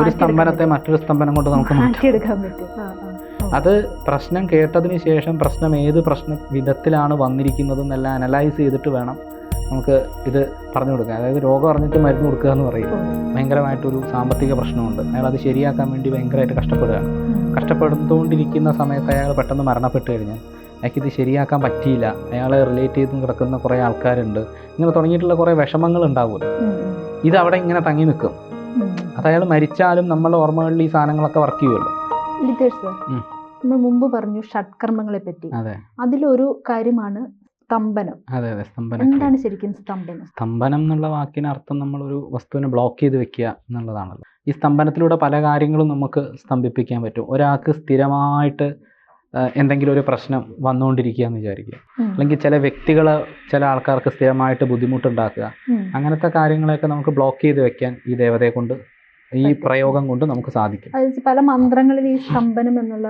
ഒരു സ്തംഭനത്തെ മറ്റൊരു സ്തംഭനം കൊണ്ട് നമുക്ക് മാറ്റിയെടുക്കാൻ പറ്റും. അത് പ്രശ്നം കേട്ടതിന് ശേഷം പ്രശ്നം ഏത് പ്രശ്ന വിധത്തിലാണ് വന്നിരിക്കുന്നത് എന്നെല്ലാം അനലൈസ് ചെയ്തിട്ട് വേണം നമുക്ക് ഇത് പറഞ്ഞു കൊടുക്കാൻ. അതായത് രോഗം അറിഞ്ഞിട്ട് മരുന്ന് കൊടുക്കുക എന്ന് പറയും. ഭയങ്കരമായിട്ടൊരു സാമ്പത്തിക പ്രശ്നമുണ്ട്. അയാൾ അത് ശരിയാക്കാൻ വേണ്ടി ഭയങ്കരമായിട്ട് കഷ്ടപ്പെടുകയാണ്. കഷ്ടപ്പെടുത്തുകൊണ്ടിരിക്കുന്ന സമയത്ത് അയാൾ പെട്ടെന്ന് മരണപ്പെട്ട് കഴിഞ്ഞാൽ അയാൾക്ക് ഇത് ശരിയാക്കാൻ പറ്റിയില്ല. അയാളെ റിലേറ്റ് ചെയ്ത് കിടക്കുന്ന കുറേ ആൾക്കാരുണ്ട്. ഇങ്ങനെ തുടങ്ങിയിട്ടുള്ള കുറേ വിഷമങ്ങൾ ഉണ്ടാവുമല്ലോ. ഉം, ഉം, ഇത് അവിടെ ഇങ്ങനെ തങ്ങി നിൽക്കും. അത് അയാൾ മരിച്ചാലും നമ്മുടെ ഓർമ്മകളിൽ ഈ സാധനങ്ങളൊക്കെ വർക്ക് ചെയ്യുമല്ലോ. നമ്മൾ മുമ്പ് പറഞ്ഞു ഷഡ്കർമ്മങ്ങളെ പറ്റി. അതിലൊരു കാര്യമാണ് സ്തംഭനം. അതെ അതെ സ്തംഭനം എന്താണ് ശരിക്കും സ്തംഭനം? സ്തംഭനം എന്നുള്ള വാക്കിന് അർത്ഥം നമ്മൾ ഒരു വസ്തുവിനെ ബ്ലോക്ക് ചെയ്ത് വെക്കുക എന്നുള്ളതാണല്ലോ. ഈ സ്തംഭനത്തിലൂടെ പല കാര്യങ്ങളും നമുക്ക് സ്തംഭിപ്പിക്കാൻ പറ്റും. ഒരാൾക്ക് സ്ഥിരമായിട്ട് എന്തെങ്കിലും ഒരു പ്രശ്നം വന്നുകൊണ്ടിരിക്കുക എന്ന് വിചാരിക്കുക. അല്ലെങ്കിൽ ചില വ്യക്തികൾ ചില ആൾക്കാർക്ക് സ്ഥിരമായിട്ട് ബുദ്ധിമുട്ടുണ്ടാക്കുക. അങ്ങനത്തെ കാര്യങ്ങളെയൊക്കെ നമുക്ക് ബ്ലോക്ക് ചെയ്ത് വെക്കാൻ ഈ ദേവതയെ കൊണ്ട് ഈ പ്രയോഗം കൊണ്ട് നമുക്ക് സാധിക്കും. പല മന്ത്രങ്ങളിൽ ഈ സ്തംഭനം എന്നുള്ള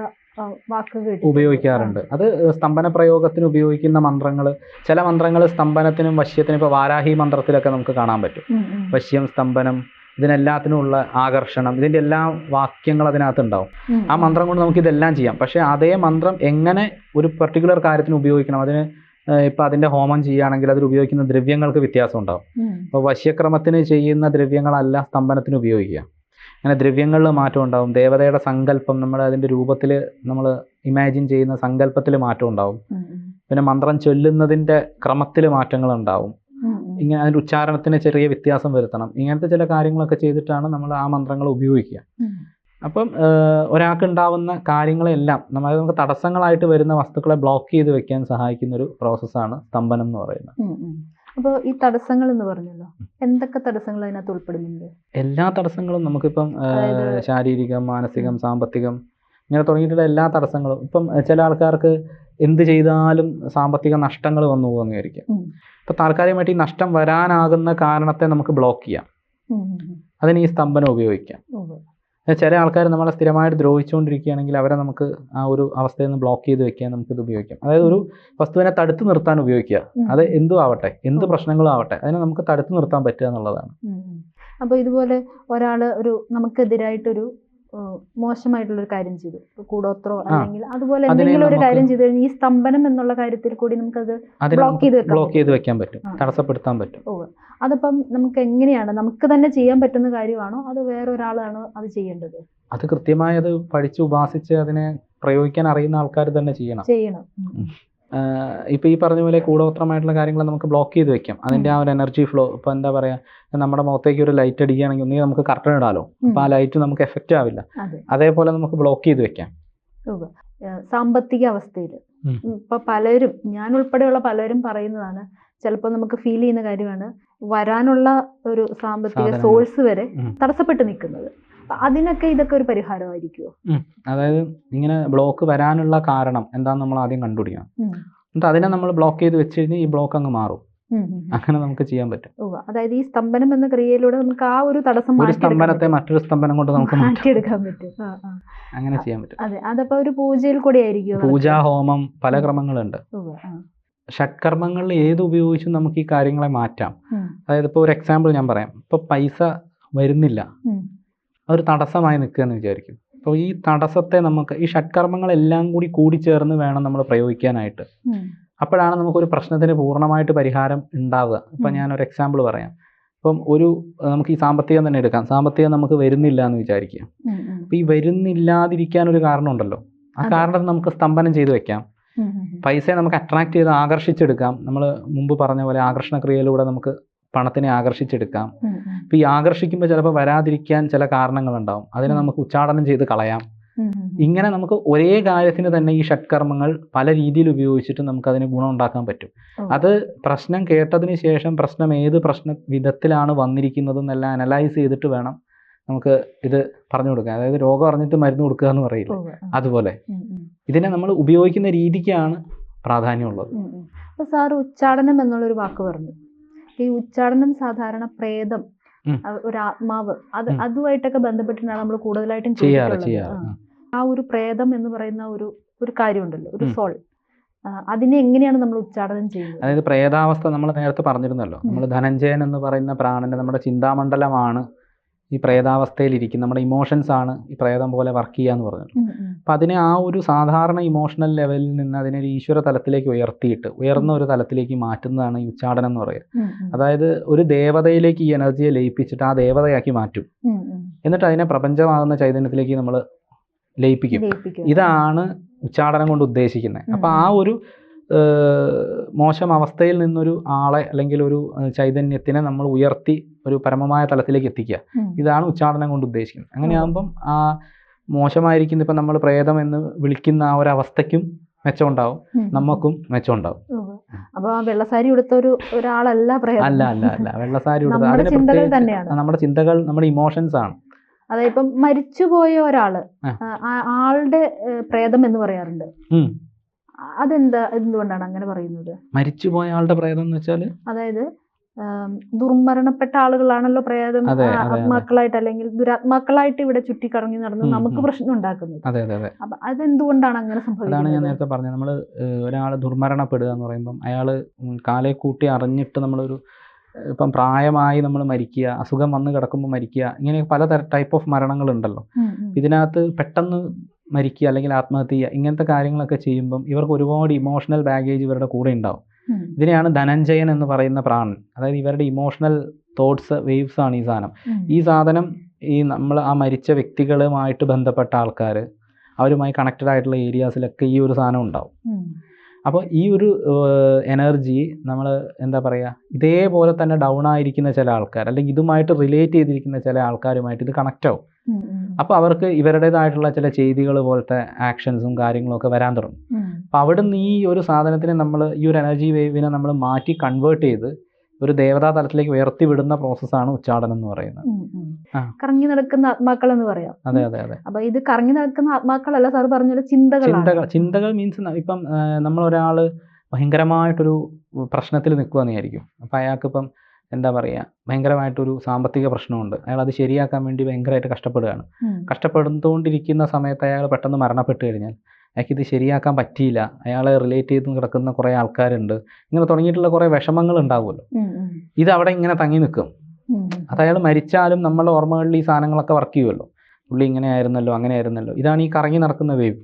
വാക്ക് ഉപയോഗിക്കാറുണ്ട്. അത് സ്തംഭന പ്രയോഗത്തിന് ഉപയോഗിക്കുന്ന മന്ത്രങ്ങൾ ചില മന്ത്രങ്ങൾ സ്തംഭനത്തിനും വശ്യത്തിനും ഇപ്പോൾ വാരാഹി മന്ത്രത്തിലൊക്കെ നമുക്ക് കാണാൻ പറ്റും. വശ്യം സ്തംഭനം ഇതിനെല്ലാത്തിനുമുള്ള ആകർഷണം ഇതിന്റെ എല്ലാ വാക്യങ്ങൾ അതിനകത്ത് ഉണ്ടാവും. ആ മന്ത്രം കൊണ്ട് നമുക്ക് ഇതെല്ലാം ചെയ്യാം. പക്ഷേ അതേ മന്ത്രം എങ്ങനെ ഒരു പെർട്ടിക്കുലർ കാര്യത്തിന് ഉപയോഗിക്കണം? അതിന് ഇപ്പം അതിന്റെ ഹോമം ചെയ്യുകയാണെങ്കിൽ അതിൽ ഉപയോഗിക്കുന്ന ദ്രവ്യങ്ങൾക്ക് വ്യത്യാസം ഉണ്ടാവും. അപ്പോൾ വശ്യക്രമത്തിന് ചെയ്യുന്ന ദ്രവ്യങ്ങളല്ല സ്തംഭനത്തിന് ഉപയോഗിക്കുക. അങ്ങനെ ദ്രവ്യങ്ങളിൽ മാറ്റം ഉണ്ടാവും. ദേവതയുടെ സങ്കല്പം നമ്മൾ അതിന്റെ രൂപത്തിൽ നമ്മൾ ഇമാജിൻ ചെയ്യുന്ന സങ്കല്പത്തിൽ മാറ്റം ഉണ്ടാവും. പിന്നെ മന്ത്രം ചൊല്ലുന്നതിന്റെ ക്രമത്തിൽ മാറ്റങ്ങൾ ഉണ്ടാവും. ഇങ്ങനെ അതിന്റെ ഉച്ചാരണത്തിന് ചെറിയ വ്യത്യാസം വരുത്തണം. ഇങ്ങനത്തെ ചില കാര്യങ്ങളൊക്കെ ചെയ്തിട്ടാണ് നമ്മൾ ആ മന്ത്രങ്ങൾ ഉപയോഗിക്കുക. അപ്പം ഒരാൾക്ക് ഉണ്ടാവുന്ന കാര്യങ്ങളെല്ലാം നമ്മൾ നമുക്ക് തടസ്സങ്ങളായിട്ട് വരുന്ന വസ്തുക്കളെ ബ്ലോക്ക് ചെയ്ത് വെക്കാൻ സഹായിക്കുന്ന ഒരു പ്രോസസ്സാണ് സ്തംഭനം എന്ന് പറയുന്നത്. അപ്പോൾ ഈ തടസ്സങ്ങൾ എന്ന് പറഞ്ഞല്ലോ എന്തൊക്കെ തടസ്സങ്ങൾ അതിനകത്ത് ഉൾപ്പെടുന്നുണ്ട്? എല്ലാ തടസ്സങ്ങളും നമുക്കിപ്പം ശാരീരികം മാനസികം സാമ്പത്തികം ഇങ്ങനെ തുടങ്ങിയിട്ടുള്ള എല്ലാ തടസ്സങ്ങളും. ഇപ്പം ചില ആൾക്കാർക്ക് എന്ത് ചെയ്താലും സാമ്പത്തിക നഷ്ടങ്ങൾ വന്നു പോകുന്ന വിചാരിക്കും ഉം. ഇപ്പം താൽക്കാലികമായിട്ട് ഈ നഷ്ടം വരാനാകുന്ന കാരണത്തെ നമുക്ക് ബ്ലോക്ക് ചെയ്യാം. അതിന് ഈ സ്തംഭനം ഉപയോഗിക്കാം. ചില ആൾക്കാർ നമ്മളെ സ്ഥിരമായിട്ട് ദ്രോഹിച്ചുകൊണ്ടിരിക്കുകയാണെങ്കിൽ അവരെ നമുക്ക് ആ ഒരു അവസ്ഥയിൽ നിന്ന് ബ്ലോക്ക് ചെയ്ത് വെക്കാൻ നമുക്ക് ഇത് ഉപയോഗിക്കാം. അതായത് ഒരു വസ്തുവിനെ തടുത്തു നിർത്താൻ ഉപയോഗിക്കുക. അത് എന്തും ആവട്ടെ എന്ത് പ്രശ്നങ്ങളും ആവട്ടെ അതിനെ നമുക്ക് തടുത്തു നിർത്താൻ പറ്റുക എന്നുള്ളതാണ്. അപ്പോൾ ഇതുപോലെ ഒരാൾ ഒരു നമുക്കെതിരായിട്ടൊരു ഏഹ്, മോശമായിട്ടുള്ളൊരു കാര്യം ചെയ്തു. കൂടോത്രോ അല്ലെങ്കിൽ അതുപോലെ എന്തെങ്കിലും ഒരു കാര്യം ചെയ്തു കഴിഞ്ഞാൽ ഈ സ്തംഭനം എന്നുള്ള കാര്യത്തിൽ കൂടി നമുക്കത് ബ്ലോക്ക് ചെയ്ത് ബ്ലോക്ക് ചെയ്ത് വെക്കാൻ പറ്റും. തടസ്സപ്പെടുത്താൻ പറ്റും. ഓ അതിപ്പം നമുക്ക് എങ്ങനെയാണ് നമുക്ക് തന്നെ ചെയ്യാൻ പറ്റുന്ന കാര്യമാണോ അത് വേറെ ഒരാളാണോ അത് ചെയ്യേണ്ടത്? അത് കൃത്യമായി അത് പഠിച്ച് ഉപാസിച്ച് അതിനെ പ്രയോഗിക്കാൻ അറിയുന്ന ആൾക്കാർ തന്നെ ചെയ്യണം. ചെയ്യണം. ഉം, ഉം. ആഹ് ഇപ്പൊ ഈ പറഞ്ഞ പോലെ കൂടോത്രമായിട്ടുള്ള കാര്യങ്ങൾ നമുക്ക് ബ്ലോക്ക് ചെയ്ത് വെക്കാം അതിന്റെ ആ ഒരു എനർജി ഫ്ലോ ഇപ്പം എന്താ പറയുക നമ്മുടെ മുഖത്തേക്ക് ഒരു ലൈറ്റ് അടിക്കുകയാണെങ്കിൽ ഒന്നുകിൽ നമുക്ക് കർട്ടൺ ഇടാലോ അപ്പം ആ ലൈറ്റ് നമുക്ക് എഫക്റ്റ് ആവില്ല അതേപോലെ നമുക്ക് ബ്ലോക്ക് ചെയ്ത് വെക്കാം. സാമ്പത്തിക അവസ്ഥയിൽ. ഇപ്പൊ പലരും ഞാൻ ഉൾപ്പെടെയുള്ള പലരും പറയുന്നതാണ് ചിലപ്പോൾ നമുക്ക് ഫീൽ ചെയ്യുന്ന കാര്യമാണ് വരാനുള്ള ഒരു സാമ്പത്തിക സോഴ്സ് വരെ. തടസ്സപ്പെട്ട് നിൽക്കുന്നത് അതിനൊക്കെ ഇതൊക്കെ ഒരു പരിഹാരമായിരിക്കുമോ അതായത് ഇങ്ങനെ ബ്ലോക്ക് വരാനുള്ള കാരണം എന്താണെന്ന് നമ്മൾ ആദ്യം കണ്ടുപിടിക്കണം. എന്നിട്ട് അതിനെ നമ്മൾ ബ്ലോക്ക് ചെയ്ത് വെച്ച് കഴിഞ്ഞാൽ ഈ ബ്ലോക്ക് അങ്ങ് മാറും. അങ്ങനെ നമുക്ക് ചെയ്യാൻ പറ്റും. അതായത് ഈ സ്തംഭനം എന്ന ക്രിയയിലൂടെ നമുക്ക് ആ ഒരു തടസ്സം ഒരു സ്തംഭനത്തെ മറ്റൊരു സ്തംഭനം കൊണ്ട് നമുക്ക് മാറ്റാം. മാറ്റിയെടുക്കാൻ പറ്റും. അങ്ങനെ ചെയ്യാൻ പറ്റും. അതെ. അതപ്പോ ഒരു പൂജയിൽ കൂടി ആയിരിക്കും പൂജാ ഹോമം പല ക്രമങ്ങളുണ്ട്. ഷഡ്കർമ്മങ്ങളിൽ ഏത് ഉപയോഗിച്ചും നമുക്ക് ഈ കാര്യങ്ങളെ മാറ്റാം. അതായത് ഇപ്പോൾ ഒരു എക്സാമ്പിൾ ഞാൻ പറയാം. ഇപ്പൊ പൈസ വരുന്നില്ല. അതൊരു തടസ്സമായി നിൽക്കുകയെന്ന് വിചാരിക്കും. അപ്പോൾ ഈ തടസ്സത്തെ നമുക്ക് ഈ ഷഡ്കർമ്മങ്ങളെല്ലാം കൂടി കൂടിച്ചേർന്ന് വേണം നമ്മൾ പ്രയോഗിക്കാനായിട്ട്. അപ്പോഴാണ് നമുക്കൊരു പ്രശ്നത്തിന് പൂർണമായിട്ട് പരിഹാരം ഉണ്ടാവുക. ഇപ്പം. ഞാനൊരു എക്സാമ്പിൾ പറയാം. ഇപ്പം ഒരു നമുക്ക് ഈ സാമ്പത്തികം തന്നെ എടുക്കാം. സാമ്പത്തികം നമുക്ക് വരുന്നില്ല എന്ന് വിചാരിക്കുക. അപ്പം ഈ വരുന്നില്ലാതിരിക്കാൻ ഒരു കാരണമുണ്ടല്ലോ. ആ. കാരണത്തെ നമുക്ക് സ്തംഭനം ചെയ്ത് വെക്കാം. പൈസയെ നമുക്ക് അട്രാക്ട് ചെയ്ത് ആകർഷിച്ചെടുക്കാം. നമ്മൾ മുമ്പ് പറഞ്ഞ പോലെ ആകർഷണ ക്രിയയിലൂടെ നമുക്ക് പണത്തിനെ ആകർഷിച്ചെടുക്കാം. ഇപ്പൊ ഈ ആകർഷിക്കുമ്പോൾ ചിലപ്പോൾ വരാതിരിക്കാൻ ചില കാരണങ്ങൾ ഉണ്ടാവും അതിനെ നമുക്ക് ഉച്ചാടനം ചെയ്ത് കളയാം. ഇങ്ങനെ നമുക്ക് ഒരേ കാര്യത്തിന് തന്നെ ഈ ഷഡ്കർമ്മങ്ങൾ പല രീതിയിൽ ഉപയോഗിച്ചിട്ട് നമുക്ക് അതിന് ഗുണം ഉണ്ടാക്കാൻ പറ്റും. അത് പ്രശ്നം കേട്ടതിന് ശേഷം പ്രശ്നം ഏത് പ്രശ്ന വിധത്തിലാണ് വന്നിരിക്കുന്നത് എന്നെല്ലാം അനലൈസ് ചെയ്തിട്ട് വേണം നമുക്ക് ഇത് പറഞ്ഞു കൊടുക്കാൻ. അതായത് രോഗം അറിഞ്ഞിട്ട് മരുന്ന് കൊടുക്കുക എന്ന് പറയില്ല? അതുപോലെ. ഇതിനെ നമ്മൾ ഉപയോഗിക്കുന്ന രീതിക്കാണ് പ്രാധാന്യമുള്ളത്. അപ്പോൾ സാർ ഉച്ചാടനം എന്നുള്ളൊരു വാക്ക് പറഞ്ഞു. ഈ ഉച്ചാരണം സാധാരണ പ്രേതം ഒരു ആത്മാവ് അത്. അതുമായിട്ടൊക്കെ ബന്ധപ്പെട്ടിട്ടാണ് നമ്മൾ കൂടുതലായിട്ടും ചെയ്യാറുള്ളത് ആ. ഒരു പ്രേതം എന്ന് പറയുന്ന ഒരു ഒരു കാര്യമുണ്ടല്ലോ ഒരു സോൾ. അതിനെ എങ്ങനെയാണ് നമ്മൾ ഉച്ചാടനം ചെയ്യുന്നത്? അതായത് പ്രേതാവസ്ഥ നമ്മൾ നേരത്തെ പറഞ്ഞിരുന്നല്ലോ. നമ്മൾ ധനഞ്ജയൻ എന്ന് പറയുന്ന പ്രാണന്റെ നമ്മുടെ ചിന്താമണ്ഡലമാണ്. ഈ പ്രേതാവസ്ഥയിലിരിക്കും നമ്മുടെ ഇമോഷൻസ് ആണ് ഈ പ്രേതം പോലെ വർക്ക് ചെയ്യുക എന്ന് പറഞ്ഞത്. അപ്പം അതിനെ ആ ഒരു സാധാരണ ഇമോഷണൽ ലെവലിൽ നിന്ന് അതിനെ ഒരു ഈശ്വര തലത്തിലേക്ക് ഉയർത്തിയിട്ട് ഉയർന്ന ഒരു തലത്തിലേക്ക് മാറ്റുന്നതാണ് ഈ ഉച്ചാടനം എന്ന് പറയുന്നത്. അതായത് ഒരു ദേവതയിലേക്ക് ഈ എനർജിയെ ലയിപ്പിച്ചിട്ട് ആ ദേവതയാക്കി മാറ്റും. എന്നിട്ട് അതിനെ പ്രപഞ്ചമാകുന്ന ചൈതന്യത്തിലേക്ക് നമ്മൾ ലയിപ്പിക്കും. ഇതാണ് ഉച്ചാടനം കൊണ്ട് ഉദ്ദേശിക്കുന്നത് അപ്പം ആ ഒരു മോശം അവസ്ഥയിൽ നിന്നൊരു ആളെ അല്ലെങ്കിൽ ഒരു ചൈതന്യത്തിനെ നമ്മൾ ഉയർത്തി ഒരു പരമമായ തലത്തിലേക്ക് എത്തിക്കുക. ഇതാണ് ഉച്ചാടനം കൊണ്ട് ഉദ്ദേശിക്കുന്നത്. അങ്ങനെയാകുമ്പം ആ മോശമായിരിക്കുന്ന ഇപ്പം നമ്മൾ പ്രേതം എന്ന് വിളിക്കുന്ന ആ ഒരു അവസ്ഥയ്ക്കും മെച്ചമുണ്ടാവും. നമുക്കും മെച്ചമുണ്ടാവും. അപ്പൊ വെള്ളസാരി ഉടുത്ത ഒരു ഒരാളല്ല പ്രേതം. അല്ല അല്ല അല്ല. വെള്ളസാരി ഉടുത്ത നമ്മുടെ ചിന്തകൾ തന്നെയാണ്. നമ്മുടെ ചിന്തകൾ നമ്മുടെ ഇമോഷൻസ് ആണ്. അതായത് ഇപ്പം മരിച്ചുപോയ ഒരാൾ ആളുടെ പ്രേതം എന്ന് പറയാറുണ്ട്. അതെന്താ എന്തുകൊണ്ടാണ് അങ്ങനെ പറയുന്നത്? മരിച്ചുപോയ ആളുടെ പ്രേതം എന്ന് വെച്ചാൽ അതായത് ദുർമരണപ്പെട്ട ആളുകളാണല്ലോ പ്രേതം. ആത്മാക്കളായിട്ട് അല്ലെങ്കിൽ ദുരാത്മാക്കളായിട്ട് ഇവിടെ ചുറ്റിക്കറങ്ങി നടന്ന് നമുക്ക് പ്രശ്നം ഉണ്ടാക്കുന്നത് അപ്പൊ അതെന്തുകൊണ്ടാണ് അങ്ങനെ അതാണ് ഞാൻ സംഭവിക്കുന്നത് നേരത്തെ പറഞ്ഞത് നമ്മൾ ഒരാൾ ദുർമരണപ്പെടുക എന്ന് പറയുമ്പം അയാൾ കാലെ കൂട്ടി അറിഞ്ഞിട്ട് നമ്മളൊരു ഇപ്പം പ്രായമായി നമ്മൾ മരിക്കുക അസുഖം വന്ന് കിടക്കുമ്പോൾ മരിക്കുക ഇങ്ങനെ പല ടൈപ്പ് ഓഫ് മരണങ്ങളുണ്ടല്ലോ ഉം, ഉം. ഇതിനകത്ത് പെട്ടെന്ന് മരിക്കുക അല്ലെങ്കിൽ ആത്മഹത്യ ചെയ്യുക ഇങ്ങനത്തെ കാര്യങ്ങളൊക്കെ ചെയ്യുമ്പം ഇവർക്ക് ഒരുപാട് ഇമോഷണൽ ബാഗേജ് ഇവരുടെ കൂടെ ഉണ്ടാവും. ഇതിനെയാണ് ധനഞ്ജയൻ എന്ന് പറയുന്ന പ്രാണൻ. അതായത് ഇവരുടെ ഇമോഷണൽ തോട്ട്സ് വേവ്സ് ആണ് ഈ സാധനം. ഈ സാധനം ഈ നമ്മൾ ആ മരിച്ച വ്യക്തികളുമായിട്ട് ബന്ധപ്പെട്ട ആൾക്കാർ അവരുമായി കണക്റ്റഡ് ആയിട്ടുള്ള ഏരിയാസിലൊക്കെ ഈ ഒരു സാധനം ഉണ്ടാവും. അപ്പോൾ ഈ ഒരു എനർജി നമ്മൾ എന്താ പറയുക ഇതേപോലെ തന്നെ ഡൗൺ ആയിരിക്കുന്ന ചില ആൾക്കാർ അല്ലെങ്കിൽ ഇതുമായിട്ട് റിലേറ്റ് ചെയ്തിരിക്കുന്ന ചില ആൾക്കാരുമായിട്ട് ഇത് കണക്റ്റ് ആവും. ഉം, ഉം. അപ്പോൾ അവർക്ക് ഇവരുടേതായിട്ടുള്ള ചില ചെയ്തികൾ പോലത്തെ ആക്ഷൻസും കാര്യങ്ങളൊക്കെ വരാൻ തുടങ്ങും. അപ്പോൾ അവിടുന്ന് ഈ ഒരു സാധനത്തിനെ നമ്മൾ ഈ ഒരു എനർജി വേവിനെ നമ്മൾ മാറ്റി കൺവേർട്ട് ചെയ്ത് ഒരു ദേവതാ തലത്തിലേക്ക് ഉയർത്തി വിടുന്ന പ്രോസസ്സാണ് ഉച്ചാടനം എന്ന് പറയുന്നത്. കറങ്ങി നടക്കുന്ന ആത്മാക്കൾ എന്ന് പറയാം. അതെ അതെ അതെ. അപ്പൊ ഇത് കറങ്ങി നടക്കുന്ന ആത്മാക്കളല്ല സാർ പറഞ്ഞ ചിന്തകൾ ചിന്തകൾ ചിന്തകൾ മീൻസ് ഇപ്പം നമ്മളൊരാൾ ഭയങ്കരമായിട്ടൊരു പ്രശ്നത്തിൽ നിൽക്കുകയെന്ന് വിചാരിക്കും. അയാൾക്ക് അയാൾക്കിപ്പം എന്താ പറയുക ഭയങ്കരമായിട്ടൊരു സാമ്പത്തിക പ്രശ്നമുണ്ട്. അയാൾ അത് ശരിയാക്കാൻ വേണ്ടി ഭയങ്കരമായിട്ട് കഷ്ടപ്പെടുകയാണ്. കഷ്ടപ്പെടുന്നുകൊണ്ടിരിക്കുന്ന സമയത്ത് അയാൾ പെട്ടെന്ന് മരണപ്പെട്ട് കഴിഞ്ഞാൽ അയാൾക്ക് ഇത് ശരിയാക്കാൻ പറ്റിയില്ല. അയാളെ റിലേറ്റ് ചെയ്ത് കിടക്കുന്ന കുറേ ആൾക്കാരുണ്ട്. ഇങ്ങനെ തുടങ്ങിയിട്ടുള്ള കുറേ വിഷമങ്ങൾ ഉണ്ടാവുമല്ലോ. ഇത് അവിടെ ഇങ്ങനെ തങ്ങി നിൽക്കും. അത് അയാൾ മരിച്ചാലും നമ്മുടെ ഓർമ്മകളിൽ ഈ സാധനങ്ങളൊക്കെ വർക്ക് ചെയ്യുമല്ലോ. പുള്ളി ഇങ്ങനെ ആയിരുന്നല്ലോ അങ്ങനെ ആയിരുന്നല്ലോ. ഇതാണ് ഈ കറങ്ങി നടക്കുന്ന വേവ്.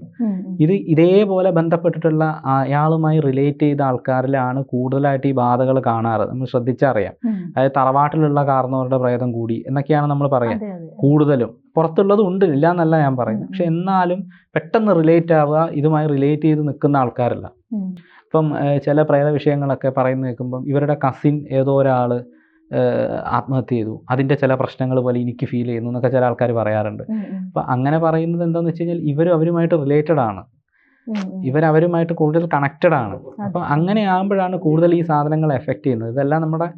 ഇത് ഇതേപോലെ ബന്ധപ്പെട്ടിട്ടുള്ള അയാളുമായി റിലേറ്റ് ചെയ്ത ആൾക്കാരിലാണ് കൂടുതലായിട്ട് ഈ ബാധകൾ കാണാറ്. നമ്മൾ ശ്രദ്ധിച്ചറിയാം. അതായത് തറവാട്ടിലുള്ള കാരണവരുടെ പ്രേതം കൂടി എന്നൊക്കെയാണ് നമ്മൾ അതെ കൂടുതലും. പുറത്തുള്ളതും ഉണ്ട് ഇല്ല എന്നല്ല ഞാൻ പറയുന്നത് പക്ഷെ എന്നാലും പെട്ടെന്ന് റിലേറ്റ് ആവുക ഇതുമായി റിലേറ്റ് ചെയ്ത് നിൽക്കുന്ന ആൾക്കാരല്ല. ഇപ്പം ചില പ്രേത വിഷയങ്ങളൊക്കെ പറയുന്ന കേൾക്കുമ്പം ഇവരുടെ കസിൻ ഏതോ ഒരാൾ ആത്മഹത്യ ചെയ്തു. അതിന്റെ ചില പ്രശ്നങ്ങൾ പോലെ എനിക്ക് ഫീൽ ചെയ്യുന്നു എന്നൊക്കെ ചില ആൾക്കാർ പറയാറുണ്ട്. അപ്പം അങ്ങനെ പറയുന്നത് എന്താണെന്ന് വെച്ച് കഴിഞ്ഞാൽ ഇവർ അവരുമായിട്ട് റിലേറ്റഡ് ആണ്. അവരുമായിട്ട് കൂടുതൽ കണക്റ്റഡ് ആണ്. അപ്പം അങ്ങനെ ആകുമ്പോഴാണ് കൂടുതൽ ഈ സാധനങ്ങൾ എഫക്റ്റ് ചെയ്യുന്നത്. ഇതെല്ലാം നമ്മുടെ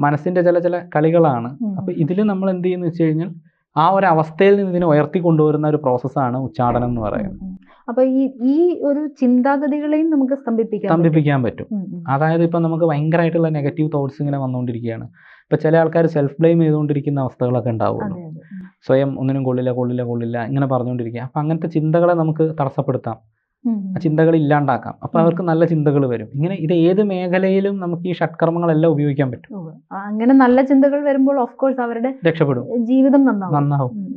മനസ്സിന്റെ ചില ചില കളികളാണ്. അപ്പം ഇതിൽ നമ്മൾ എന്ത് ചെയ്യുന്നു വെച്ച് കഴിഞ്ഞാൽ ആ ഒരു അവസ്ഥയിൽ നിന്ന് ഇതിനെ ഉയർത്തി കൊണ്ടുവരുന്ന ഒരു പ്രോസസ്സാണ് ഉച്ചാടനം എന്ന് പറയുന്നത്. അപ്പൊ ഈ ഈ ഒരു ചിന്താഗതികളെയും നമുക്ക് സ്തംഭിപ്പിക്കാം സ്തംഭിപ്പിക്കാൻ പറ്റും. അതായത് ഇപ്പൊ നമുക്ക് ഭയങ്കരമായിട്ടുള്ള നെഗറ്റീവ് തോട്ട്സ് ഇങ്ങനെ വന്നുകൊണ്ടിരിക്കുകയാണ് ഇപ്പം ചില ആൾക്കാർ സെൽഫ് ബ്ലെയിം ചെയ്തുകൊണ്ടിരിക്കുന്ന അവസ്ഥകളൊക്കെ ഉണ്ടാവുമല്ലോ. അതെ അതെ. ഉം. സ്വയം ഒന്നിനും കൊള്ളില്ല കൊള്ളില്ല കൊള്ളില്ല ഇങ്ങനെ പറഞ്ഞുകൊണ്ടിരിക്കുക അപ്പം അങ്ങനത്തെ ചിന്തകളെ നമുക്ക് തടസ്സപ്പെടുത്താം. ആ ചിന്തകൾ ഇല്ലാണ്ടാക്കാം. അപ്പോൾ അവർക്ക് നല്ല ചിന്തകൾ വരും. ഇങ്ങനെ ഇത് ഏത് മേഖലയിലും നമുക്ക് ഈ ഷട്കർമ്മങ്ങളെല്ലാം ഉപയോഗിക്കാൻ പറ്റും. അങ്ങനെ നല്ല ചിന്തകൾ വരുമ്പോൾ ഓഫ് കോഴ്സ് അവരുടെ രക്ഷപ്പെടും. ജീവിതം നന്നാവും. നന്നാവും.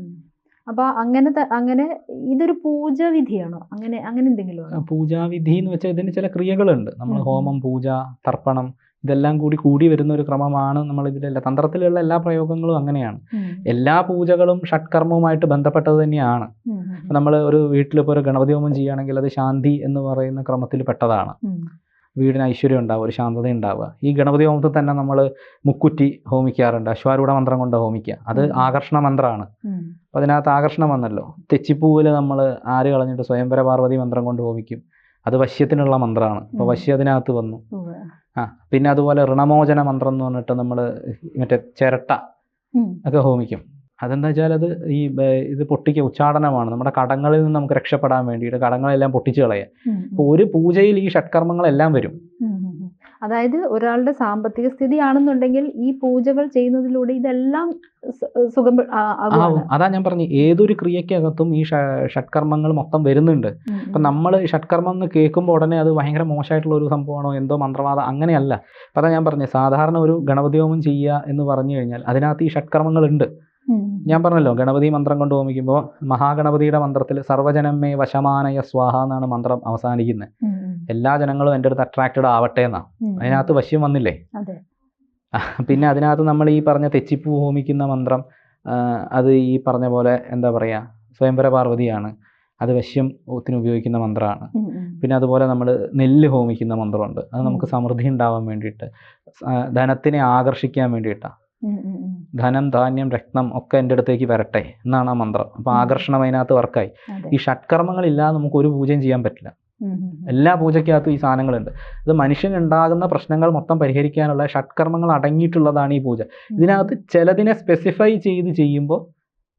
അപ്പൊ അങ്ങനെ അങ്ങനെ ഇതൊരു പൂജാവിധിയാണോ? അങ്ങനെ അങ്ങനെ എന്തെങ്കിലും പൂജാവിധി എന്ന് വെച്ചാൽ ഇതിന് ചില ക്രിയകളുണ്ട്. നമ്മൾ ഹോമം പൂജ തർപ്പണം ഇതെല്ലാം കൂടി കൂടി വരുന്ന ഒരു ക്രമമാണ് നമ്മൾ ഇതിലെല്ലാം. തന്ത്രത്തിലുള്ള എല്ലാ പ്രയോഗങ്ങളും അങ്ങനെയാണ്. എല്ലാ പൂജകളും ഷട്കർമ്മവുമായിട്ട് ബന്ധപ്പെട്ടത് തന്നെയാണ്. നമ്മൾ ഒരു വീട്ടിലിപ്പോൾ ഒരു ഗണപതി ഹോമം ചെയ്യുകയാണെങ്കിൽ അത് ശാന്തി എന്ന് പറയുന്ന ക്രമത്തിൽ പെട്ടതാണ്. വീടിന് ഐശ്വര്യം ഉണ്ടാവുക ഒരു ശാന്തത ഉണ്ടാവുക. ഈ ഗണപതി ഹോമത്തിൽ തന്നെ നമ്മൾ മുക്കുറ്റി ഹോമിക്കാറുണ്ട്. അശ്വാരൂഢ മന്ത്രം കൊണ്ട് ഹോമിക്കുക. അത് ആകർഷണ മന്ത്രമാണ് അപ്പം അപ്പോൾ അതിനകത്ത് ആകർഷണം വന്നല്ലോ. തെച്ചിപ്പൂവിൽ നമ്മൾ ആര് കളഞ്ഞിട്ട് സ്വയംവര പാർവതി മന്ത്രം കൊണ്ട് ഹോമിക്കും. അത് വശ്യത്തിനുള്ള മന്ത്രമാണ് അപ്പോൾ വശ്യ അതിനകത്ത് വന്നു. ആ പിന്നെ അതുപോലെ ഋണമോചന മന്ത്രം എന്ന് പറഞ്ഞിട്ട് നമ്മൾ മറ്റേ ചിരട്ട ഒക്കെ ഹോമിക്കും. അതെന്താ വെച്ചാൽ അത് ഈ ഇത് പൊട്ടിക്ക ഉച്ചാടനമാണ്. നമ്മുടെ കടങ്ങളിൽ നിന്ന് നമുക്ക് രക്ഷപ്പെടാൻ വേണ്ടിയിട്ട് കടങ്ങളെല്ലാം പൊട്ടിച്ചു കളയുക. അപ്പോൾ ഒരു പൂജയിൽ ഈ ഷട്കർമ്മങ്ങളെല്ലാം വരും. അതായത് ഒരാളുടെ സാമ്പത്തിക സ്ഥിതിയാണെന്നുണ്ടെങ്കിൽ ഈ പൂജകൾ ചെയ്യുന്നതിലൂടെ ഇതെല്ലാം സുഖം അതാ ഞാൻ പറഞ്ഞു ഏതൊരു ക്രിയക്കകത്തും ഈ ഷഡ്കർമ്മങ്ങൾ മൊത്തം വരുന്നുണ്ട്. അപ്പം നമ്മൾ ഷട്കർമ്മം എന്ന് കേൾക്കുമ്പോൾ ഉടനെ അത് ഭയങ്കര മോശമായിട്ടുള്ള ഒരു സംഭവമാണോ എന്തോ മന്ത്രവാദം അങ്ങനെയല്ല. അപ്പം അതാ ഞാൻ പറഞ്ഞു സാധാരണ ഒരു ഗണപതി ഹോമം ചെയ്യുക എന്ന് പറഞ്ഞു കഴിഞ്ഞാൽ അതിനകത്ത് ഈ ഷഡ്കർമ്മങ്ങൾ ഉണ്ട് ഞാൻ പറഞ്ഞല്ലോ ഗണപതി മന്ത്രം കൊണ്ട് ഹോമിക്കുമ്പോൾ മഹാഗണപതിയുടെ മന്ത്രത്തിൽ സർവജനമേ വശമാനയ സ്വാഹ എന്നാണ് മന്ത്രം അവസാനിക്കുന്നത്. എല്ലാ ജനങ്ങളും എന്റെ അടുത്ത് അട്രാക്റ്റഡ് ആവട്ടെ എന്നാണ് അതിനകത്ത് വശ്യം വന്നില്ലേ? പിന്നെ അതിനകത്ത് നമ്മൾ ഈ പറഞ്ഞ തെച്ചിപ്പൂ ഹോമിക്കുന്ന മന്ത്രം അത് ഈ പറഞ്ഞ പോലെ എന്താ പറയുക സ്വയംവര പാർവതിയാണ്. അത് വശ്യം ത്തിന് ഉപയോഗിക്കുന്ന മന്ത്രമാണ്. പിന്നെ അതുപോലെ നമ്മൾ നെല്ല് ഹോമിക്കുന്ന മന്ത്രമുണ്ട്. അത് നമുക്ക് സമൃദ്ധി ഉണ്ടാവാൻ വേണ്ടിയിട്ട് ധനത്തിനെ ആകർഷിക്കാൻ വേണ്ടിയിട്ടാണ്. ധനം ധാന്യം രക്തം ഒക്കെ എന്റെ അടുത്തേക്ക് വരട്ടെ എന്നാണ് ആ മന്ത്രം. അപ്പോൾ. ആകർഷണം അതിനകത്ത് വർക്കായി ഈ ഷട്കർമ്മങ്ങളില്ലാതെ നമുക്ക് ഒരു പൂജയും ചെയ്യാൻ പറ്റില്ല. എല്ലാ പൂജയ്ക്കകത്തും ഈ സാധനങ്ങളുണ്ട്. ഇത് മനുഷ്യനുണ്ടാകുന്ന പ്രശ്നങ്ങൾ മൊത്തം പരിഹരിക്കാനുള്ള ഷഡ്കർമ്മങ്ങൾ അടങ്ങിയിട്ടുള്ളതാണ് ഈ പൂജ. ഇതിനകത്ത് ചിലതിനെ സ്പെസിഫൈ ചെയ്ത് ചെയ്യുമ്പോൾ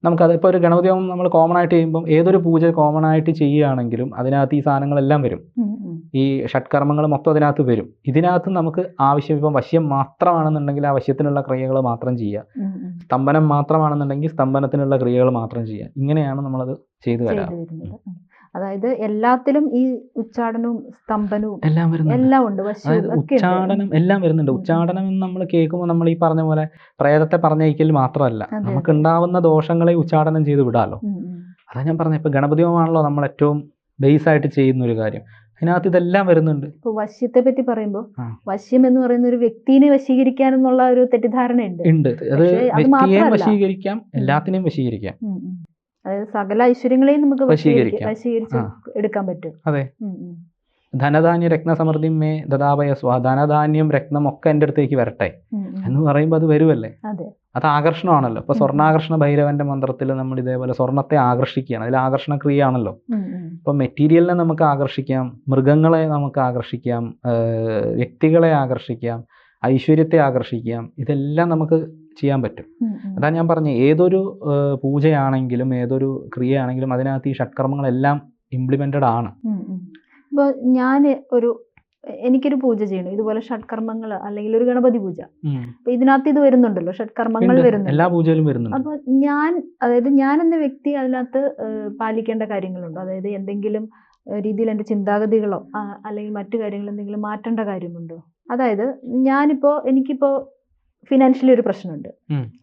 നമുക്കത് ഇപ്പോൾ ഒരു ഗണപതി ഹോമം നമ്മൾ കോമൺ ആയിട്ട് ചെയ്യുമ്പോൾ ഏതൊരു പൂജ കോമൺ ആയിട്ട് ചെയ്യുകയാണെങ്കിലും അതിനകത്ത് ഈ സാധനങ്ങളെല്ലാം വരും. ഈ ഷട്കർമ്മങ്ങൾ മൊത്തം അതിനകത്ത് വരും. ഇതിനകത്ത് നമുക്ക് ആവശ്യം ഇപ്പം വശ്യം മാത്രമാണെന്നുണ്ടെങ്കിൽ ആ വശ്യത്തിനുള്ള ക്രിയകൾ മാത്രം ചെയ്യുക. സ്തംഭനം മാത്രമാണെന്നുണ്ടെങ്കിൽ സ്തംഭനത്തിനുള്ള ക്രിയകൾ മാത്രം ചെയ്യുക. ഇങ്ങനെയാണ് നമ്മളത് ചെയ്തു വരാറ്. അതായത് എല്ലാത്തിലും ഈ ഉച്ചാടനവും സ്തംഭനവും എല്ലാം വരുന്നുണ്ട്. എല്ലാം ഉണ്ട്. പക്ഷേ ഉച്ചാടനം എല്ലാം വരുന്നുണ്ട്. ഉച്ചാടനം എന്ന് നമ്മൾ കേൾക്കുമ്പോൾ നമ്മൾ ഈ പറഞ്ഞ പോലെ പ്രേതത്തെ പറഞ്ഞയക്കൽ മാത്രമല്ല. നമുക്ക് ഉണ്ടാവുന്ന ദോഷങ്ങളെ ഉച്ചാടനം ചെയ്ത് വിടാമല്ലോ. അതാ ഞാൻ പറഞ്ഞത് ഇപ്പൊ ഗണപതി ഹോമാണല്ലോ നമ്മൾ ഏറ്റവും ബേസ് ആയിട്ട് ചെയ്യുന്ന ഒരു കാര്യം. അതിനകത്ത് ഇതെല്ലാം വരുന്നുണ്ട്. ഇപ്പൊ വശ്യത്തെ പറ്റി പറയുമ്പോ വശ്യം എന്ന് പറയുന്ന ഒരു വ്യക്തിനെ വശീകരിക്കാൻ എന്നുള്ള ഒരു തെറ്റിദ്ധാരണ ഉണ്ട്. ഉണ്ട് അത് വ്യക്തിയെ വശീകരിക്കാം എല്ലാത്തിനെയും വശീകരിക്കാം. അതായത് സകല ഐശ്വര്യങ്ങളെയും നമുക്ക്. വശീകരിച്ച്. എടുക്കാൻ പറ്റും അതെ. ധനധാന്യ രത്നസമൃദ്ധി മേ ദദാപയ സ്വാ ധനധാന്യം രത്നം ഒക്കെ എന്റെ അടുത്തേക്ക് വരട്ടെ. എന്ന് പറയുമ്പോൾ അത് വരുമല്ലേ അതെ ആകർഷണമാണല്ലോ ഇപ്പൊ. സ്വർണാകർഷണ ഭൈരവന്റെ മന്ത്രത്തിൽ നമ്മൾ ഇതേപോലെ സ്വർണത്തെ ആകർഷിക്കുകയാണ് അതിൽ ആകർഷണ ക്രിയയാണല്ലോ ആണല്ലോ ഉം. മെറ്റീരിയലിനെ നമുക്ക് ആകർഷിക്കാം മൃഗങ്ങളെ നമുക്ക് ആകർഷിക്കാം വ്യക്തികളെ ആകർഷിക്കാം ഐശ്വര്യത്തെ ആകർഷിക്കാം ഇതെല്ലാം നമുക്ക് ചെയ്യാൻ പറ്റും. ഉം, ഉം. അതാ ഞാൻ പറഞ്ഞ ഏതൊരു പൂജയാണെങ്കിലും ഏതൊരു ക്രിയയാണെങ്കിലും അതിനകത്ത് ഈ ഷഡ്കർമ്മങ്ങളെല്ലാം ഇംപ്ലിമെന്റഡ് ആണ്. ഉം, ഉം. ഇപ്പൊ ഞാൻ ഒരു എനിക്കൊരു പൂജ ചെയ്യണം. ഇതുപോലെ ഷഡ്കർമ്മങ്ങൾ അല്ലെങ്കിൽ ഒരു ഗണപതി പൂജ. അപ്പൊ ഇതിനകത്ത് ഇത് വരുന്നുണ്ടല്ലോ ഷഡ്കർമ്മങ്ങൾ വരുന്നു എല്ലാ പൂജയിലും വരുന്നുണ്ട്. അപ്പൊ ഞാൻ അതായത് ഞാൻ എന്ന വ്യക്തി അതിനകത്ത് പാലിക്കേണ്ട കാര്യങ്ങളുണ്ടോ. അതായത് എന്തെങ്കിലും രീതിയിൽ എന്റെ ചിന്താഗതികളോ അല്ലെങ്കിൽ മറ്റു കാര്യങ്ങൾ എന്തെങ്കിലും മാറ്റേണ്ട കാര്യമുണ്ടോ? അതായത് ഞാനിപ്പോ എനിക്കിപ്പോ ഫിനാൻഷ്യലി ഒരു പ്രശ്നമുണ്ട്.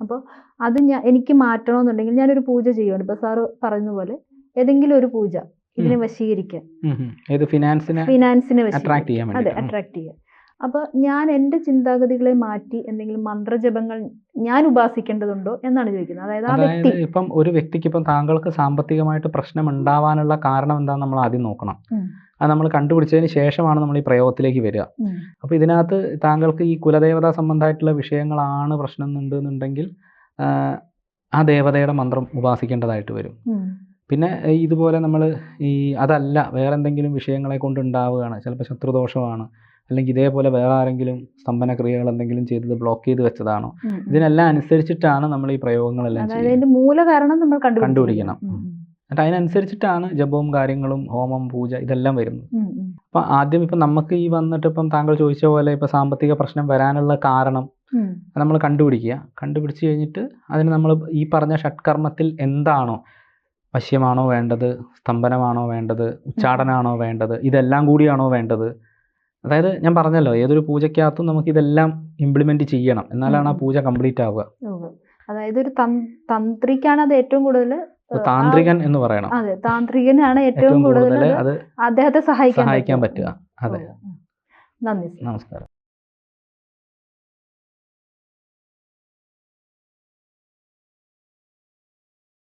അപ്പോൾ അത് ഞാൻ എനിക്ക് മാറ്റണമെന്നുണ്ടെങ്കിൽ ഞാനൊരു പൂജ ചെയ്യുകയാണ് ഇപ്പൊ സാറ് പറയുന്ന പോലെ ഏതെങ്കിലും ഒരു പൂജ ഇതിനെ വശീകരിക്കാൻ. ഫിനാൻസിനെ ഫിനാൻസിനെ അട്രാക്ട് ചെയ്യാൻ അതെ അട്രാക്ട് ചെയ്യുക. അപ്പൊ ഞാൻ എന്റെ ചിന്താഗതികളെ മാറ്റി എന്തെങ്കിലും മന്ത്രജപങ്ങൾ ഞാൻ ഉപാസിക്കേണ്ടതുണ്ടോ എന്നാണ് ചോദിക്കുന്നത്. അതായത് ആ അതായത് വ്യക്തി ഇപ്പം ഒരു വ്യക്തിക്ക് ഇപ്പം താങ്കൾക്ക് സാമ്പത്തികമായിട്ട് പ്രശ്നം ഉണ്ടാവാനുള്ള കാരണം എന്താണെന്ന് നമ്മൾ ആദ്യം നോക്കണം. അത് നമ്മൾ കണ്ടുപിടിച്ചതിന് ശേഷമാണ് നമ്മൾ ഈ പ്രയോഗത്തിലേക്ക് വരിക. അപ്പോൾ ഇതിനകത്ത് താങ്കൾക്ക് ഈ കുലദേവതാ സംബന്ധമായിട്ടുള്ള വിഷയങ്ങളാണ് പ്രശ്നം എന്നുണ്ടെന്നുണ്ടെങ്കിൽ ആ, ദേവതയുടെ മന്ത്രം ഉപാസിക്കേണ്ടതായിട്ട് വരും. പിന്നെ ഇതുപോലെ നമ്മൾ ഈ അതല്ല വേറെ എന്തെങ്കിലും വിഷയങ്ങളെ കൊണ്ട് ഉണ്ടാവുകയാണ് ചിലപ്പോൾ ശത്രുദോഷമാണ്. അല്ലെങ്കിൽ ഇതേപോലെ വേറെ ആരെങ്കിലും സ്തംഭന ക്രിയകൾ എന്തെങ്കിലും ചെയ്തത് ബ്ലോക്ക് ചെയ്ത് വെച്ചതാണോ? ഇതിനെല്ലാം അനുസരിച്ചിട്ടാണ് നമ്മൾ ഈ പ്രയോഗങ്ങളെല്ലാം അതായത് ചെയ്യുന്നത്. അതിന്റെ മൂല കാരണം നമ്മൾ കണ്ടുപിടിക്കണം. എന്നിട്ട് അതിനനുസരിച്ചിട്ടാണ് ജപവും കാര്യങ്ങളും ഹോമം പൂജ ഇതെല്ലാം വരുന്നത്. അപ്പം ആദ്യം ഇപ്പം നമുക്ക് ഈ വന്നിട്ട് ഇപ്പം താങ്കൾ ചോദിച്ച പോലെ ഇപ്പം സാമ്പത്തിക പ്രശ്നം വരാനുള്ള കാരണം നമ്മൾ കണ്ടുപിടിക്കുക. കണ്ടുപിടിച്ച് കഴിഞ്ഞിട്ട് അതിന് നമ്മൾ ഈ പറഞ്ഞ ഷട്കർമ്മത്തിൽ എന്താണോ? വശ്യമാണോ വേണ്ടത്? സ്തംഭനമാണോ വേണ്ടത്? ഉച്ചാടനാണോ വേണ്ടത്? ഇതെല്ലാം കൂടിയാണോ വേണ്ടത്? അതായത് ഞാൻ പറഞ്ഞല്ലോ ഏതൊരു പൂജയ്ക്കകത്തും നമുക്ക് ഇതെല്ലാം ഇംപ്ലിമെന്റ് ചെയ്യണം. എന്നാലാണ് ആ പൂജ കംപ്ലീറ്റ് ആവുക. അതായത് ഒരു തന്ത്രിക്കാണ് അത് ഏറ്റവും കൂടുതൽ താന്ത്രികൻ എന്ന് പറയണം. അതെ താന്ത്രികനാണ് ഏറ്റവും കൂടുതൽ അദ്ദേഹത്തെ സഹായിക്കാൻ സഹായിക്കാൻ പറ്റുക. അതെ. നന്ദി നമസ്കാരം.